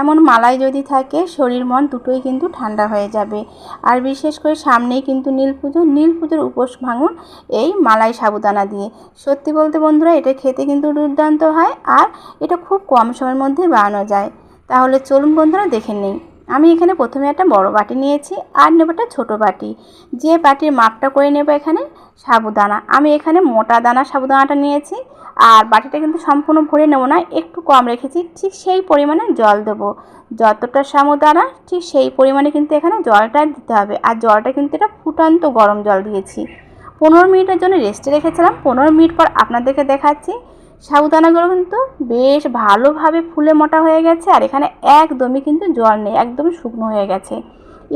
এমন মালাই যদি থাকে, শরীর মন দুটোই কিন্তু ঠান্ডা হয়ে যাবে। আর বিশেষ করে সামনেই কিন্তু নীল পুজো নীল পুজোর উপোস ভাঙুন এই মালাই সাবুদানা দিয়ে। সত্যি বলতে বন্ধুরা, এটা খেতে কিন্তু দুর্দান্ত হয় আর এটা খুব কম সময়ের মধ্যে বানানো যায়। তাহলে চলুন বন্ধুরা, দেখে নিই। আমি এখানে প্রথমে একটা বড় বাটি নিয়েছি আর নেব একটা ছোটো বাটি। যে বাটির মাপটা করে নেব এখানে, সাবুদানা। আমি এখানে মোটা দানা সাবুদানাটা নিয়েছি আর বাটিটা কিন্তু সম্পূর্ণ ভরে নেব না, একটু কম রেখেছি, ঠিক সেই পরিমাণে জল দেবো। যতটা সাবুদানা, ঠিক সেই পরিমাণে কিন্তু এখানে জলটা দিতে হবে। আর জলটা কিন্তু এটা ফুটান্ত গরম জল দিয়েছি। পনেরো মিনিটের জন্য রেস্টে রেখেছিলাম। পনেরো মিনিট পর আপনাদেরকে দেখাচ্ছি। সাবুদানাগুলো কিন্তু বেশ ভালোভাবে ফুলে মোটা হয়ে গেছে আর এখানে একদমই কিন্তু জল নেই একদম শুকনো হয়ে গেছে।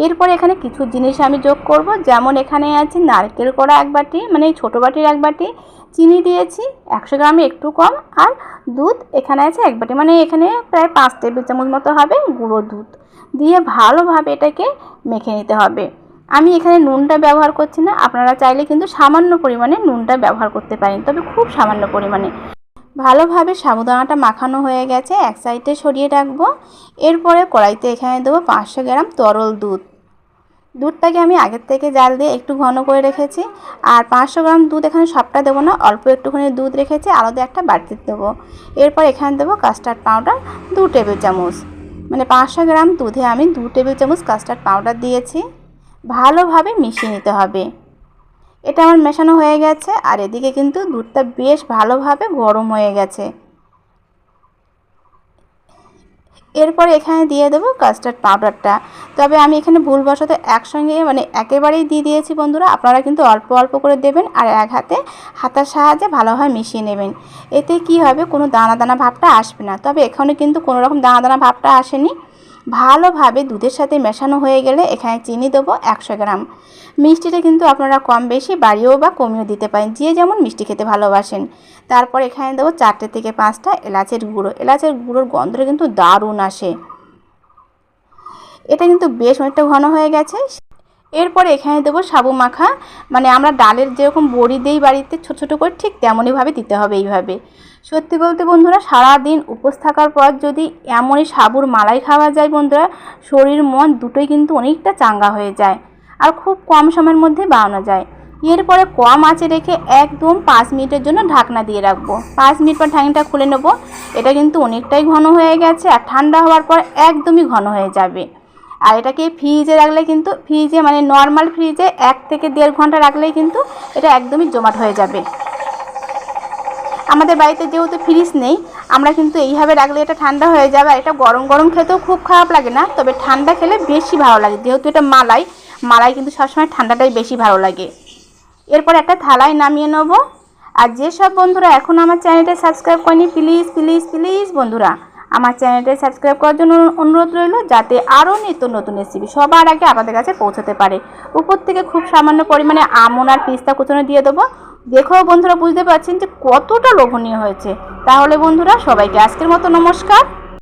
এরপর এখানে কিছু জিনিস আমি যোগ করব, যেমন এখানে আছে নারকেল করা এক বাটি মানে ছোটো বাটির এক বাটি, চিনি দিয়েছি একশো গ্রামে একটু কম, আর দুধ এখানে আছে এক বাটি মানে এখানে প্রায় পাঁচ টেবিল চামচ মতো হবে গুঁড়ো দুধ। দিয়ে ভালোভাবে এটাকে মেখে নিতে হবে। আমি এখানে নুনটা ব্যবহার করছি না, আপনারা চাইলে কিন্তু সামান্য পরিমাণে নুনটা ব্যবহার করতে পারেন, তবে খুব সামান্য পরিমাণে। ভালোভাবে সাবুদানাটা মাখানো হয়ে গেছে, এক সাইডে সরিয়ে রাখব। এরপরে কড়াইতে এখানে দেবো পাঁচশো গ্রাম তরল দুধ। দুধটাকে আমি আগের থেকে জাল দিয়ে একটু ঘন করে রেখেছি। আর পাঁচশো গ্রাম দুধ এখানে সবটা দেবো না, অল্প একটুখানি দুধ রেখেছি, আলাদা একটা বাড়তি দেবো। এরপর এখানে দেবো কাস্টার্ড পাউডার দু টেবিল চামচ। মানে পাঁচশো গ্রাম দুধে আমি দু টেবিল চামচ কাস্টার্ড পাউডার দিয়েছি। ভালোভাবে মিশিয়ে নিতে হবে। এটা আমার মেশানো হয়ে গেছে, আর এদিকে কিন্তু দুধটা বেশ ভালোভাবে গরম হয়ে গেছে। এরপর এখানে দিয়ে দেবো কাস্টার্ড পাউডারটা তবে আমি এখানে ভুলবশত একসঙ্গে মানে একেবারেই দিয়ে দিয়েছি বন্ধুরা, আপনারা কিন্তু অল্প অল্প করে দেবেন আর এক হাতে হাতার সাহায্যে ভালোভাবে মিশিয়ে নেবেন। এতে কি হবে, কোনো দানা দানা ভাবটা আসবে না। তবে এখানে কিন্তু কোনো রকম দানা দানা ভাবটা আসেনি। ভালোভাবে দুধের সাথে মেশানো হয়ে গেলে এখানে চিনি দেবো একশো গ্রাম। মিষ্টিটা কিন্তু আপনারা কম বেশি বাড়িয়েও বা কমিয়েও দিতে পারেন, যে যেমন মিষ্টি খেতে ভালোবাসেন। তারপর এখানে দেবো চারটে থেকে পাঁচটা এলাচের গুঁড়ো। এলাচের গুঁড়োর গন্ধটা কিন্তু দারুণ আসে। এটা কিন্তু বেশ অনেকটা ঘন হয়ে গেছে। এরপর এখানে দেবো সাবু মাখা। মানে আমরা ডালের যেরকম বড়ি দেই বাড়িতে, ছোটো ছোটো করে ঠিক তেমনইভাবে দিতে হবে এইভাবে। সত্যি বলতে বন্ধুরা সারা দিন উপোস থাকার পর যদি এমনই সাবুর মালাই খাওয়া যায় বন্ধুরা, শরীর, মন দুটোই কিন্তু অনেকটা চাঙ্গা হয়ে যায় আর খুব কম সময়ের মধ্যে বানানো যায়। এরপরে কম আঁচে রেখে একদম পাঁচ মিনিটের জন্য ঢাকনা দিয়ে রাখব। পাঁচ মিনিট পর ঢাকনিটা খুলে নেব। এটা কিন্তু অনেকটাই ঘন হয়ে গেছে আর ঠান্ডা হওয়ার পর একদমই ঘন হয়ে যাবে। আর এটাকে ফ্রিজে রাখলে কিন্তু, ফ্রিজে মানে নর্মাল ফ্রিজে এক থেকে দেড় ঘণ্টা রাখলেই কিন্তু এটা একদমই জমাট হয়ে যাবে। আমাদের বাড়িতে যেহেতু ফ্রিজ নেই, আমরা কিন্তু এইভাবে রাখলে এটা ঠান্ডা হয়ে যাবে আর এটা গরম গরম খেতেও খুব খারাপ লাগে না, তবে ঠান্ডা খেলে বেশি ভালো লাগে। যেহেতু এটা মালাই মালাই কিন্তু সবসময় ঠান্ডাটাই বেশি ভালো লাগে। এরপর একটা থালায় নামিয়ে নেব। আর যেসব বন্ধুরা এখন আমার চ্যানেলটা সাবস্ক্রাইব করেনি, প্লিজ প্লিজ প্লিজ বন্ধুরা, আমার চ্যানেলটা সাবস্ক্রাইব করার জন্য অনুরোধ রইল, যাতে আরও নিত্য নতুন রেসিপি সবার আগে আমাদের কাছে পৌঁছাতে পারে। উপর থেকে খুব সামান্য পরিমাণে আমন আর পিস্তা কুচনো দিয়ে দেবো। দেখেও বন্ধুরা বুঝতে পারছেন যে কতটা লোভনীয় হয়েছে। তাহলে বন্ধুরা সবাইকে আজকের মতো নমস্কার।